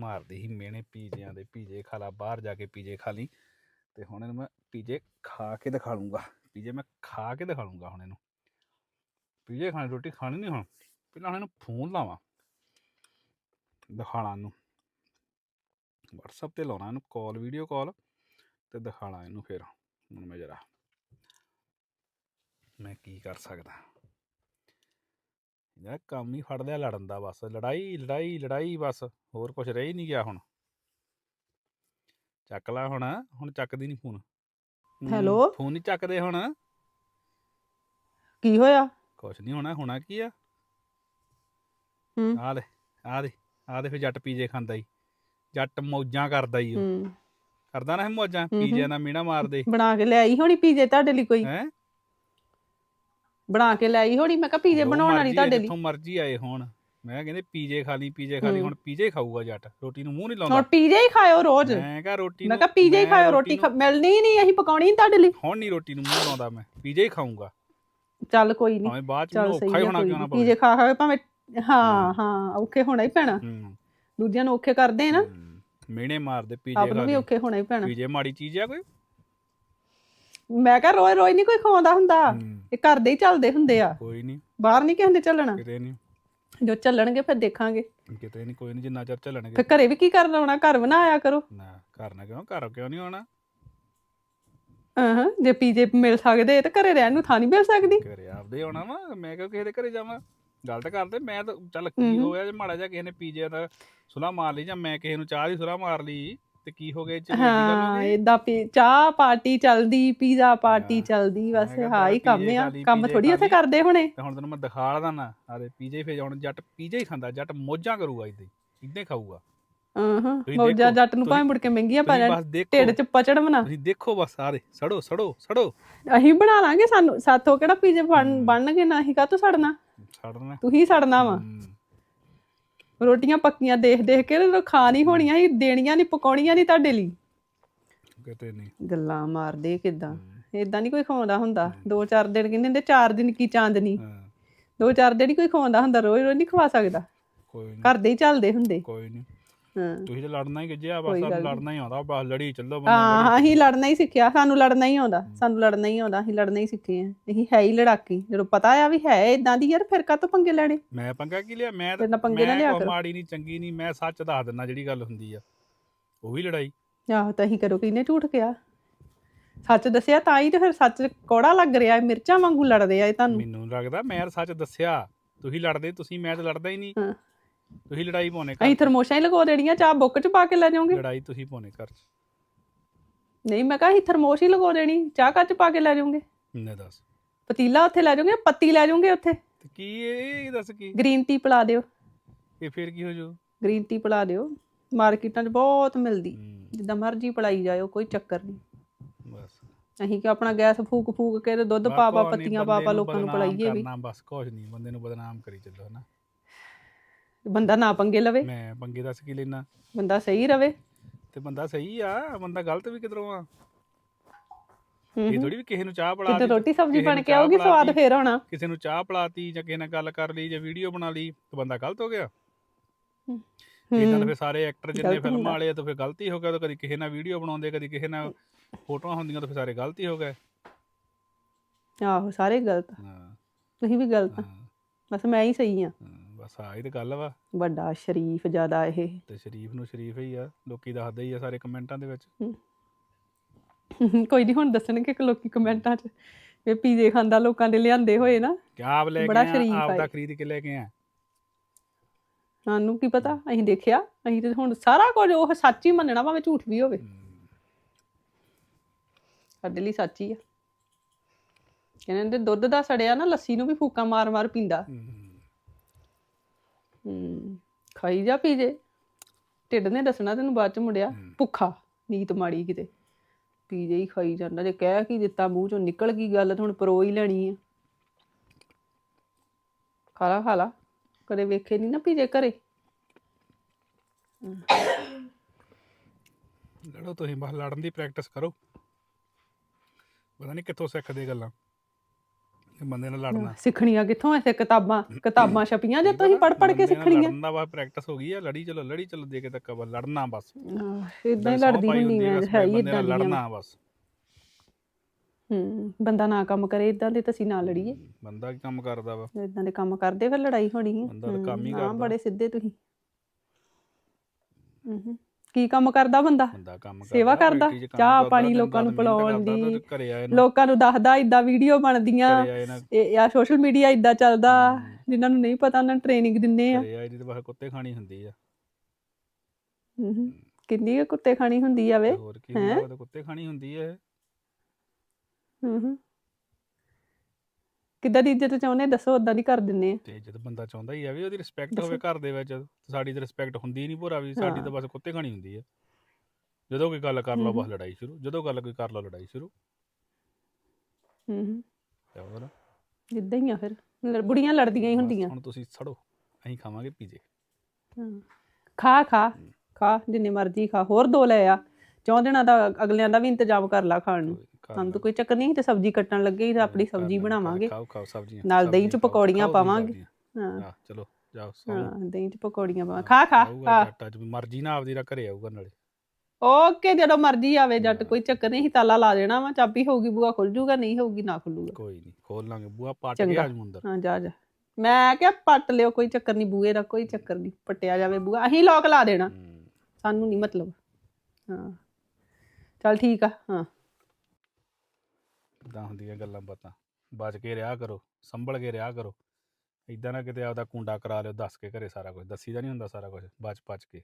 ਮਾਰਦੀ ਸੀ ਮਿਹਣੇ ਪੀਜ਼ਿਆਂ ਦੇ, ਪੀਜ਼ੇ ਖਾ ਲਾ, ਬਾਹਰ ਜਾ ਕੇ ਪੀਜ਼ੇ ਖਾ ਲਈ। ਤੇ ਹੁਣ ਇਹਨੂੰ ਮੈਂ ਪੀਜ਼ੇ ਖਾ ਕੇ ਦਿਖਾ ਲੂੰਗਾ। ਪੀਜ਼ੇ ਮੈਂ ਖਾ ਕੇ ਦਿਖਾ ਲੂੰਗਾ ਹੁਣ ਇਹਨੂੰ। ਪੀਜ਼ੇ ਖਾਣੀ, ਰੋਟੀ ਖਾਣੀ ਨਹੀਂ ਹੁਣ। ਪਹਿਲਾਂ ਇਹਨੂੰ ਫੋਨ ਲਾਵਾਂ। ਦਿਖਾਣਾ ਇਹਨੂੰ। WhatsApp ਤੇ ਲਾਉਣਾ ਇਹਨੂੰ ਕਾਲ ਵੀਡੀਓ ਕਾਲ ਤੇ ਦਿਖਾਣਾ ਇਹਨੂੰ ਫਿਰ। ਹੁਣ ਮੈਂ ਜਰਾ, ਮੈਂ ਕੀ ਕਰ ਸਕਦਾ। ਇਹਦਾ ਕੰਮ ਹੀ ਫੜ ਲਿਆ ਲੜਨ ਦਾ ਬਸ ਲੜਾਈ ਲੜਾਈ ਲੜਾਈ ਬਸ ਹੋਰ ਕੁਝ ਰਹਿ ਹੀ ਨਹੀਂ ਗਿਆ ਹੁਣ। ਚੱਕ ਲੈ ਹੁਣ ਹੁਣ ਚੱਕਦੀ ਨਹੀਂ ਫੋਨ। ਹੈਲੋ? ਫੋਨ ਨਹੀਂ ਚੱਕਦੇ ਹੁਣ। ਕੀ ਹੋਇਆ? ਕੁਛ ਨਹੀਂ ਹੋਣਾ ਹੋਣਾ ਕੀ ਆ? ਹੂੰ। ਆ ਲੈ ਆ ਦੇ ਆ ਦੇ ਫਿਰ ਜੱਟ ਪੀਜੇ ਖਾਂਦਾ ਈ। ਜੱਟ ਮੌਜਾਂ ਕਰਦਾ ਈ ਉਹ। ਹੂੰ। ਕਰਦਾ ਨਾ ਇਹ ਮੌਜਾਂ। ਪੀਜੇ ਨਾਲ ਮੀਣਾ ਮਾਰਦੇ। ਬਣਾ ਕੇ ਲਿਆਈ ਹੋਣੀ ਪੀਜ਼ੇ ਤੁਹਾਡੇ ਲਈ ਕੋਈ? ਹੈ? ਬਣਾ ਕੇ ਲਿਆਈ ਹੋਣੀ। ਮੈਂ ਕਿਹਾ ਪੀਜ਼ੇ ਬਣਾਉਣਾ ਨਹੀਂ ਤੁਹਾਡੇ ਲਈ। ਜਿੱਥੋਂ ਮਰਜ਼ੀ ਆਏ ਹੋਣ। ਮੈਂ ਕਹਿੰਦੇ ਪੀਜੇ ਖਾ ਲਈ ਪੀਜੇ ਖਾ ਲਈ। ਹੁਣ ਪੀਜੇ ਖਾਊਗਾ ਜੱਟ। ਰੋਟੀ ਨੂੰ ਮੂੰਹ ਨਹੀਂ ਹੁਣ ਲਾਉਂਦਾ ਪੀਜ਼ੇ ਹੀ ਖਾਇਓ ਰੋਜ਼। ਮੈਂ ਕਹਾ ਰੋਟੀ ਮੈਂ ਕਿਹਾ ਪੀਜ਼ੇ ਹੀ ਖਾਇਓ ਰੋਟੀ ਮਿਲਣੀ ਨਹੀਂ ਅਸੀਂ ਪਕਾਉਣੀ ਤੁਹਾਡੇ ਲਈ। ਹੁਣ ਨਹੀਂ ਰੋਟੀ ਨੂੰ ਮੂੰਹ ਲਾਉਂਦਾ ਮੈਂ। ਪੀਜੇ ਹੀ ਖਾਊਂਗਾ। ਚੱਲ ਕੋਈ ਨਹੀਂ। ਭਾਵੇਂ ਬਾਅਦ ਚ ਔਖਾ ਹੀ ਹੋਣਾ ਕਿਉਂ ਨਾ ਪੀਜ਼ੇ ਖਾ ਖਾ ਭਾਵੇਂ ਹਾਂ ਹੂੰ। ਔਖੇ ਹੋਣਾ ਹੀ ਪੈਣਾ। ਦੂਜਿਆਂ ਨੂੰ ਔਖੇ ਕਰਦੇ ਨਾ। ਮੀਣੇ ਮਾਰਦੇ ਪੀਜੇ ਆਪ ਖਾ ਨੂੰ ਵੀ ਲਈ ਔਖੇ ਹੋਣਾ ਹੀ ਪੈਣਾ। ਪੀਜੇ ਮਾੜੀ ਚੀਜ਼ ਆ ਕੋਈ? ਮੈਂ ਕਿਹਾ ਰੋਜ਼ ਰੋਜ਼ ਨਹੀਂ ਕੋਈ ਖਵਾਉਂਦਾ ਹੁੰਦਾ। ਇਹ ਘਰ ਦੇ ਹੀ ਚੱਲਦੇ ਹੁੰਦੇ ਆ। ਕੋਈ ਨਹੀਂ ਬਾਹਰ ਨਹੀਂ ਕਿਸੇ ਦੇ ਚੱਲਣਾ। ਕਿਤੇ ਨਹੀਂ ਜੋ ਚੱਲਣਗੇ ਫਿਰ ਦੇਖਾਂਗੇ। ਕਿਤੇ ਨਹੀਂ ਕੋਈ ਨਹੀਂ ਜਿੰਨਾ ਚਿਰ ਚੱਲਣਗੇ। ਫਿਰ ਘਰੇ ਵੀ ਕੀ ਕਰਨ ਆਉਣਾ? ਘਰ ਬਣਾਇਆ ਕਰੋ। ਨਾ ਘਰ ਨਾ ਕਿਉਂ? ਘਰ ਕਿਉਂ ਨਹੀਂ ਆਉਣਾ? ਹਾਂ ਜੇ ਪੀਜੇ ਮਿਲ ਸਕਦੇ ਤੇ ਘਰੇ ਰਹਿਣ ਨੂੰ ਥਾਂ ਨਹੀਂ ਮਿਲ ਸਕਦੀ। ਘਰੇ ਆਪਦੇ ਆਉਣਾ ਵਾ। ਮੈਂ ਕਿਉਂ ਕਿਸੇ ਦੇ ਘਰੇ ਜਾਵਾਂ? ਗੱਲ ਤਾਂ ਕਰਦੇ ਮੈਂ ਤਾਂ ਚੱਲ ਕੀ। ਹੋਇਆ ਜੇ ਮਾੜਾ ਜਿਹਾ ਕਿਸੇ ਨੇ ਪੀਜੇ ਦਾ ਸੁਲਾ ਮਾਰ ਲਈ ਜਾਂ ਮੈਂ ਕਿਸੇ ਨੂੰ ਚਾਹ ਦੀ ਸੁਲਾ ਮਾਰ ਲਈ। ਤੇ ਕੀ ਹੋ ਗਿਆ ਇਹ ਚ ਗੱਲ ਹੋ ਹਾਂ ਗਈ? ਇਦਾਂ ਪੀ ਚਾਹ ਪਾਰਟੀ ਚੱਲਦੀ ਪੀਜ਼ਾ ਪਾਰਟੀ ਹਾਂ। ਚੱਲਦੀ ਬਸ ਕਿਹਾ ਹਾਂ ਹੀ ਪੀਜ਼ੇ ਕੰਮ ਖਾ ਆ ਲਈ, ਕੰਮ ਪੀਜ਼ੇ ਥੋੜੀ ਖਾ ਉੱਥੇ ਲਈ। ਕਰਦੇ ਹੋਣੇ। ਤੇ ਹੁਣ ਤੈਨੂੰ ਮੈਂ ਦਿਖਾ ਲਦਾ ਨਾ ਆਦੇ ਪੀਜੇ ਫੇ ਹੁਣ ਜੱਟ ਪੀਜੇ ਹੀ ਖਾਂਦਾ ਜੱਟ ਮੋਜਾਂ ਕਰੂਗਾ ਇਦਾਂ ਇਦਾਂ ਖਾਊਗਾ। ਹਾਂ ਹਾਂ ਤੁਸੀਂ ਮੌਜਾ ਦੇਖੋ, ਜੱਟ ਨੂੰ ਤੁਸੀਂ- ਭਾਵੇਂ ਮੁੜ ਕੇ ਮਹਿੰਗੀਆਂ ਪੈ ਤੁਸੀਂ ਜਾਣ ਬਸ ਦੇਖੋ। 'ਚ ਪਚੜ ਬਣਾ ਤੁਸੀਂ ਦੇਖੋ ਬਸ ਸਾਰੇ ਸੜੋ ਸੜੋ ਸੜੋ। ਅਸੀਂ ਬਣਾ ਲਾਂਗੇ ਸਾਨੂੰ ਸਾਥੋਂ ਕਿਹੜਾ ਪੀਜ਼ੇ ਬਣ ਹੂੰ। ਬਣਨਗੇ ਨਾ ਅਸੀਂ ਕਾਹਤੋਂ ਸੜਨਾ? ਸੜਨਾ। ਤੂੰ ਹੀ ਸੜਨਾ ਵਾ। ਹੂੰ, ਰੋਟੀਆਂ ਪੱਕੀਆਂ ਦੇਖ ਦੇਖ ਕੇ ਤੇ ਖਾ ਨਹੀਂ ਹੋਣੀਆਂ ਸੀ ਦੇਣੀਆਂ ਨਹੀਂ ਪਕਾਉਣੀਆਂ ਨਹੀਂ ਤੁਹਾਡੇ ਲਈ। ਕਿਤੇ ਨਹੀਂ। ਗੱਲਾਂ ਮਾਰਦੇ ਕਿਦਾਂ? ਹੂੰ, ਇਦਾਂ ਨਹੀਂ ਕੋਈ ਖਵਾਉਂਦਾ ਹੁੰਦਾ। ਦੋ ਚਾਰ ਦਿਨ ਕਹਿੰਦੇ ਹੁੰਦੇ ਚਾਰ ਦਿਨ ਕੀ ਚਾਂਦਨੀ? ਹਾਂ, ਦੋ ਚਾਰ ਦਿਨ ਹੀ ਕੋਈ ਖਵਾਉਂਦਾ ਹੁੰਦਾ ਰੋਜ਼ ਰੋਜ਼ ਨਹੀਂ ਖਵਾ ਸਕਦਾ। ਕੋਈ ਨਹੀਂ। ਘਰ ਦੇ ਹੀ ਚੱਲਦੇ ਹੁੰਦੇ। ਕੋਈ ਨਹੀਂ। ਹਾਂ ਤੁਸੀਂ ਤਾਂ ਲੜਨਾ ਹੀ ਗਿੱਜਿਆ ਬਸ ਨੀ। ਲੜਨਾ ਹੀ ਆਉਂਦਾ ਬਸ ਲੜੀ ਚੱਲੋ ਬੰਦਾ ਹਾਂ ਅਸੀਂ ਲੜਨਾ ਹੀ ਸਿੱਖਿਆ ਸਾਨੂੰ ਲੜਨਾ ਹੀ ਆਉਂਦਾ ਸਾਨੂੰ ਲੜਨਾ ਹੀ ਆਉਂਦਾ ਅਸੀਂ ਲੜਨਾ ਹੀ ਸਿੱਖੇ ਆ। ਅਸੀਂ ਹੈ ਹੀ ਲੜਾਕੀ ਜਦੋਂ ਪਤਾ ਆ ਵੀ ਹੈ ਇਦਾਂ ਦੀ ਯਾਰ ਫਿਰ ਕਾਹਤੋਂ ਪੰਗੇ ਲੈਣੇ? ਮੈਂ ਪੰਗਾ ਕੀ ਲਿਆ? ਮੈਂ ਨਾ ਪੰਗੇ ਨਾ ਲਿਆ ਕਰੋ। ਮਾੜੀ ਨਹੀਂ ਚੰਗੀ ਨਹੀਂ ਮੈਂ ਸੱਚ ਦੱਸ ਦਿੰਦਾ ਜਿਹੜੀ ਗੱਲ ਹੁੰਦੀ ਆ। ਉਹ ਵੀ ਲੜਾਈ। ਆਹੋ ਤਾਂ ਅਸੀਂ ਕਰੋ ਕਿਹਨੇ ਝੂਠ ਕਿਹਾ। ਸੱਚ ਦੱਸਿਆ ਤਾਂ ਹੀ ਤੇ ਫਿਰ ਸੱਚ ਕੋੜਾ ਲੱਗ ਰਿਹਾ ਹੈ ਮਿਰਚਾਂ ਵਾਂਗੂ ਲੜਦੇ ਆ ਇਹ ਤੁਹਾਨੂੰ। ਮੈਨੂੰ ਲੱਗਦਾ ਮੈਂ ਤਾਂ ਸੱਚ ਦੱਸਿਆ। ਤੁਸੀਂ ਲੜਦੇ ਤੁਸੀਂ ਮੈਂ ਤਾਂ ਲੜਦਾ ਹੀ ਨਹੀਂ। ਹਾਂ। ਤੁਸੀਂ ਲੜਾਈ ਪਾਉਣੇ ਅਸੀਂ ਘਰ ਥਰਮੋਸ਼ਾਂ ਹੀ ਲਗੋ ਦੇਣੀਆਂ ਚਾਹ ਬੁੱਕ 'ਚ ਪਾ ਕੇ ਲੈ ਜਾਓਗੇ? ਲੜਾਈ ਤੁਸੀਂ ਪਾਉਣੇ ਘਰ ਚ। ਨਹੀਂ ਮੈਂ ਕਿਹਾ ਅਸੀਂ ਥਰਮੋਸ਼ ਹੀ ਲਗੋ ਦੇਣੀ ਚਾਹ ਕੱਚ ਪਾ ਕੇ ਲੈ ਜਾਓਗੇ? ਨੇ ਦੱਸ। ਪਤੀਲਾ ਉੱਥੇ ਲੈ ਜਾਓਗੇ ਪੱਤੀ ਲੈ ਜਾਓਗੇ ਉੱਥੇ? ਤੇ ਕੀ ਇਹ ਦੱਸ ਕੀ? ਗ੍ਰੀਨ ਟੀ ਪਿਲਾ ਦਿਓ। ਇਹ ਫੇਰ ਕੀ ਹੋ ਜੂ? ਗ੍ਰੀਨ ਟੀ ਪਿਲਾ ਦਿਓ। ਮਾਰਕੀਟਾਂ 'ਚ ਬਹੁਤ ਮਿਲਦੀ ਜਿੱਦਾਂ ਮਰਜ਼ੀ ਪਿਲਾਈ ਜਾਇਓ ਕੋਈ ਚੱਕਰ ਨਹੀਂ। ਬਸ। ਅਸੀਂ ਕਿ ਆਪਣਾ ਗੈਸ ਫੂਕ ਫੂਕ ਕੇ ਤੇ ਦੁੱਧ ਪਾ ਪਾ ਕੁਛ ਨੀ, ਪੱਤੀਆਂ ਪਾ ਬੰਦੇ ਪਾ ਲੋਕਾਂ ਨੂੰ ਬਦਨਾਮ ਪਿਲਾਈਏ ਵੀ। ਕਰਨਾ ਬਸ ਕੁਝ ਨਹੀਂ ਬੰਦੇ ਨੂੰ ਬਦਨਾਮ ਕਰੀ ਚੱਲੋ ਹਨਾ? ਬੰਦਾ ਨਾ ਪੰਗੇ ਲਵੇ। ਮੈਂ ਪੰਗੇ ਦੱਸ ਕੀ ਲੈਣਾ ਬੰਦਾ ਸਹੀ ਰਵੇ। ਤੇ ਬੰਦਾ ਸਹੀ ਆ ਬੰਦਾ ਗਲਤ ਵੀ ਕਿਧਰੋਂ ਆ। ਇਹ। ਥੋੜੀ ਵੀ ਕਿਸੇ ਨੂੰ ਚਾਹ ਪਿਲਾ ਦਿੱਤੀ ਰੋਟੀ ਸਬਜ਼ੀ ਬਣ ਕੇ ਆਊਗੀ ਸਵਾਦ। ਫੇਰ ਹੋਣਾ ਕਿਸੇ ਨੂੰ ਚਾਹ ਪਿਲਾਤੀ ਜਾਂ ਕਿਸੇ ਨਾਲ ਗੱਲ ਕਰ ਲਈ ਜਾਂ ਵੀਡੀਓ ਬਣਾ ਲਈ ਤਾਂ ਬੰਦਾ ਗਲਤ ਹੋ ਗਿਆ। ਤਾਂ ਫਿਰ ਸਾਰੇ ਐਕਟਰ ਜਿੰਨੇ ਫਿਲਮਾਂ। ਵਾਲੇ ਆ ਤਾਂ ਫਿਰ ਗਲਤੀ ਹੋ ਗਿਆ ਤਾਂ ਕਦੀ ਕਿਸੇ ਨਾਲ ਵੀਡੀਓ ਬਣਾਉਂਦੇ ਕਦੀ ਕਿਸੇ ਨਾਲ ਫੋਟੋਆਂ ਹੁੰਦੀਆਂ ਤਾਂ ਫਿਰ ਸਾਰੇ ਗਲਤੀ ਹੋ ਗਏ। ਆਹੋ ਸਾਰੇ ਗਲਤ। ਹਾਂ। ਤੁਸੀਂ ਵੀ ਗਲਤ ਬਸ ਮੈਂ ਹੀ ਸਹੀ ਆ। ਤਾਂ ਗੱਲ ਵਾ। ਵੱਡਾ ਸ਼ਰੀਫ ਜ਼ਿਆਦਾ ਇਹ। ਤੇ ਸ਼ਰੀਫ ਨੂੰ ਸ਼ਰੀਫ ਹੀ ਆ ਲੋਕੀ ਦੱਸਦੇ ਹੀ ਆ ਸਾਰੇ ਕਮੈਂਟਾਂ ਦੇ ਵਿੱਚ। ਕੋਈ ਨਹੀਂ ਹੁਣ ਦੱਸਣਗੇ ਕਿ ਲੋਕੀ ਕਮੈਂਟਾਂ 'ਚ ਇਹ ਪੀਜ਼ੇ ਖਾਂਦਾ ਲੋਕਾਂ ਦੇ ਲਿਆਂਦੇ ਹੋਏ ਨਾ। ਕਿ ਆਪ ਲੈ ਕੇ ਬੜਾ ਸ਼ਰੀਫ ਆਪ ਆ ਦਾ ਇਹ। ਖਰੀਦ ਕੇ ਲੈ ਕੇ ਆ ਸਾਨੂੰ ਕੀ ਪਤਾ ਅਸੀਂ ਦੇਖਿਆ ਅਸੀਂ ਤੇ ਹੁਣ ਸਾਰਾ ਕੁਝ ਉਹ ਸੱਚ ਹੀ ਮੰਨਣਾ ਭਾਵੇਂ ਝੂਠ ਵੀ ਹੋਵੇ। ਸਾਡੇ ਲਈ ਸੱਚ ਹੀ ਆ। ਕਹਿੰਦੇ ਦੁੱਧ ਦਾ ਸੜਿਆ ਨਾ ਲੱਸੀ ਨੂੰ ਵੀ ਫੂਕਾਂ ਮਾਰ ਮਾਰ ਪੀਂਦਾ ਹੂੰ ਖਾਈ ਜਾ ਪੀਜੇ ਢਿੱਡ ਨੇ ਦੱਸਣਾ ਤੈਨੂੰ ਬਾਅਦ ਚ ਮੁੜਿਆ ਭੁੱਖਾ ਨੀਤ ਮਾੜੀ ਕਿਤੇ। ਪੀਜੇ ਹੀ ਖਾਈ ਜਾਂਦਾ ਜੇ ਕਹਿ ਕੀ ਦਿੱਤਾ ਮੂੰਹ ਚੋਂ ਨਿਕਲ ਗਈ ਗੱਲ ਹੁਣ ਪਰੋ ਹੀ ਲੈਣੀ ਆ। ਖਾ ਲਾ ਖਾ ਲਾ ਕਦੇ ਵੇਖੇ ਨਹੀਂ ਨਾ ਪੀਜੇ ਘਰੇ। ਲੜੋ ਤੁਸੀਂ ਬਸ ਲੜਨ ਦੀ ਪ੍ਰੈਕਟਿਸ ਕਰੋ। ਪਤਾ ਨਹੀਂ ਕਿੱਥੋਂ ਸਿੱਖਦੇ ਗੱਲਾਂ। ਇਹ ਬੰਦੇ ਨਾਲ ਲੜਨਾ। ਸਿੱਖਣੀਆਂ ਕਿੱਥੋਂ ਐ ਕਿਤਾਬਾਂ ਕਿਤਾਬਾਂ ਛਪੀਆਂ ਜੇ ਤੁਸੀਂ ਪੜ ਪੜ ਕੇ ਸਿੱਖਣੀਆਂ? ਲੜਨ ਵਾ ਪ੍ਰੈਕਟਿਸ ਹੋ ਗਈ ਆ ਲੜੀ ਚਲੋ ਲੜੀ ਚਲੋ ਦੇ ਕੇ ਤੱਕ ਬਸ ਲੜਨਾ ਬਸ। ਇਦਾਂ ਹੀ ਲੜਦੀ ਹੁੰਦੀ ਮੈਂ ਹੈ ਇਦਾਂ। ਲੜਨਾ ਬਸ। ਹੂੰ ਬੰਦਾ ਨਾ ਕੰਮ ਕਰੇ ਇਦਾਂ ਦੇ ਤੁਸੀਂ ਨਾ ਲੜੀਏ। ਬੰਦਾ ਕੀ ਕੰਮ ਕਰਦਾ ਵਾ? ਇਦਾਂ ਦੇ ਕੰਮ ਕਰਦੇ ਫਿਰ ਲੜਾਈ ਹੋਣੀ। ਹੈ ਬੰਦਾ ਕੰਮ ਹਾਂ, ਕਰਦਾ। ਬੜੇ ਸਿੱਧੇ ਤੁਸੀਂ। ਹੂੰ। ਕੀ ਕੰਮ ਕਰਦਾ ਬੰਦਾ? ਬੰਦਾ ਕੰਮ ਸੇਵਾ ਕਰਦਾ, ਚਾਹ ਪਾਣੀ ਦਿਨ ਲੋਕਾਂ ਨੂੰ ਪਿਲਾਉਣ ਦੀ, ਲੋਕਾਂ ਨੂੰ ਦੱਸਦਾ ਇਦਾਂ ਵੀਡੀਓ ਬਣਦੀਆਂ। ਇਹ ਆ ਸੋਸ਼ਲ ਮੀਡੀਆ ਇਦਾਂ ਚੱਲਦਾ ਜਿਨ੍ਹਾਂ ਨੂੰ ਨਹੀਂ ਪਤਾ ਉਹਨਾਂ ਨੂੰ ਟ੍ਰੇਨਿੰਗ ਦਿੰਦੇ ਆ। ਤਾਂ ਕੁੱਤੇ ਖਾਣੀ ਹੁੰਦੀ ਆ। ਕਿੰਨੀ ਕੁੱਤੇ ਖਾਣੀ ਹੁੰਦੀ ਆ ਵੇ ਹੋਰ ਕੀ ਕੁੱਤੇ ਖਾਣੀ ਹੁੰਦੀ ਆ। ਹੂੰ ਹੂੰ। ਕਿੱਦਾਂ ਦੀ ਇੱਜ਼ਤ ਚਾਹੁੰਦੇ ਦੱਸੋ ਉਦਾਂ ਦੀ ਕਰ ਦਿੰਨੇ ਆ। ਤੇ ਜਦ ਬੰਦਾ ਚਾਹੁੰਦਾ ਹੀ ਆ ਵੀ ਉਹਦੀ ਰਿਸਪੈਕਟ ਹੋਵੇ ਘਰ ਦੇ ਵਿੱਚ। ਸਾਡੀ ਤਾਂ ਰਿਸਪੈਕਟ ਹੁੰਦੀ ਨਹੀਂ ਭੋਰਾ ਵੀ ਸਾਡੀ ਤਾਂ ਬਸ ਕੁੱਤੇ ਖਾਣੀ ਹੁੰਦੀ ਆ। ਜਦੋਂ ਕੋਈ ਗੱਲ ਕਰ ਲਓ ਬਸ ਲੜਾਈ ਸ਼ੁਰੂ। ਜਦੋਂ ਗੱਲ ਕੋਈ ਕਰ ਲਓ ਲੜਾਈ ਸ਼ੁਰੂ। ਹੂੰ। ਹੂੰ ਤੇ ਹੋਰ? ਇਦਾਂ ਹੀ ਆ ਫਿਰ। ਬੁੜੀਆਂ ਲੜਦੀਆਂ ਹੀ ਹੁੰਦੀਆਂ। ਹੁਣ ਤੁਸੀਂ ਸੜੋ। ਅਸੀਂ ਖਾਵਾਂਗੇ ਪੀਜੇ। ਹਾਂ। ਖਾ ਖਾ। ਖਾ ਜਿੰਨੇ ਮਰਜ਼ੀ ਖਾ। ਹੋਰ ਦੋ ਲੈ ਆ। ਚੌਂ ਦਿਨਾਂ ਦਾ ਅਗਲਿਆਂ ਦਾ ਵੀ ਇੰਤਜ਼ਾਮ ਕਰ ਲਾ ਖਾਣ ਨੂੰ। ਸਾਨੂੰ ਤਾਂ ਕੋਈ ਚੱਕਰ ਨਹੀਂ ਤੇ ਸਬਜ਼ੀ ਕੱਟਣ ਲੱਗੇ ਹੀ ਤਾਂ ਆਪਣੀ ਸਬਜ਼ੀ ਬਣਾਵਾਂਗੇ। ਖਾਓ ਖਾਓ ਸਬਜ਼ੀਆਂ। ਨਾਲ ਦਹੀਂ ਚ ਪਕੌੜੀਆਂ ਪਾਵਾਂਗੇ। ਹਾਂ। ਚਲੋ ਜਾਓ ਹਾਂ ਦਹੀਂ ਚ ਪਕੌੜੀਆਂ ਪਾਵਾਂ ਖਾ ਖਾ ਜੱਟ ਅੱਜ ਮਰਜ਼ੀ ਨਾ ਆਪਦੀ ਰਾ ਘਰੇ ਆਊਗਾ ਨਾਲੇ। ਓਕੇ ਜਦੋਂ ਮਰਜ਼ੀ ਆਵੇ ਜੱਟ ਕੋਈ ਚੱਕਰ ਨਹੀਂ ਤਾਲਾ ਲਾ ਦੇਣਾ ਵਾ ਚਾਬੀ ਹੋਊਗੀ ਬੂਆ ਖੁੱਲ ਜੂਗਾ ਨਹੀਂ ਹੋਊਗੀ ਨਾ ਖੁੱਲੂਗਾ। ਕੋਈ ਨਹੀਂ ਖੋਲ ਲਾਂਗੇ ਬੂਆ ਪੱਟ ਕੇ। ਆਜ ਮੁੰਦਰ ਹਾਂ ਜਾ ਜਾ। ਮੈਂ ਕਿਹਾ ਪੱਟ ਲਿਓ ਕੋਈ ਚੱਕਰ ਨਹੀਂ ਬੂਏ ਦਾ ਕੋਈ ਚੱਕਰ ਨਹੀਂ ਪੱਟਿਆ ਜਾਵੇ ਬੂਆ ਅਸੀਂ ਲੋਕ ਲਾ ਦੇਣਾ। ਸਾਨੂੰ ਨਹੀਂ ਮਤਲਬ। ਹਾਂ। ਚਲ ਠੀਕ ਆ ਹਾਂ। ਇਦਾਂ ਹੁੰਦੀਆਂ ਗੱਲਾਂ ਬਾਤਾਂ। ਬਚ ਕੇ ਰਿਹਾ ਕਰੋ, ਸੰਭਲ ਕੇ ਰਿਹਾ ਕਰੋ। ਇਦਾਂ ਨਾ ਕਿਤੇ ਆਪਦਾ ਕੁੰਡਾ ਕਰਾ ਲਿਓ, ਦੱਸ ਕੇ ਘਰੇ ਸਾਰਾ ਕੁਝ ਦੱਸੀਦਾ ਨਹੀਂ ਹੁੰਦਾ ਸਾਰਾ ਕੁਝ ਬਚ ਬਚ ਕੇ।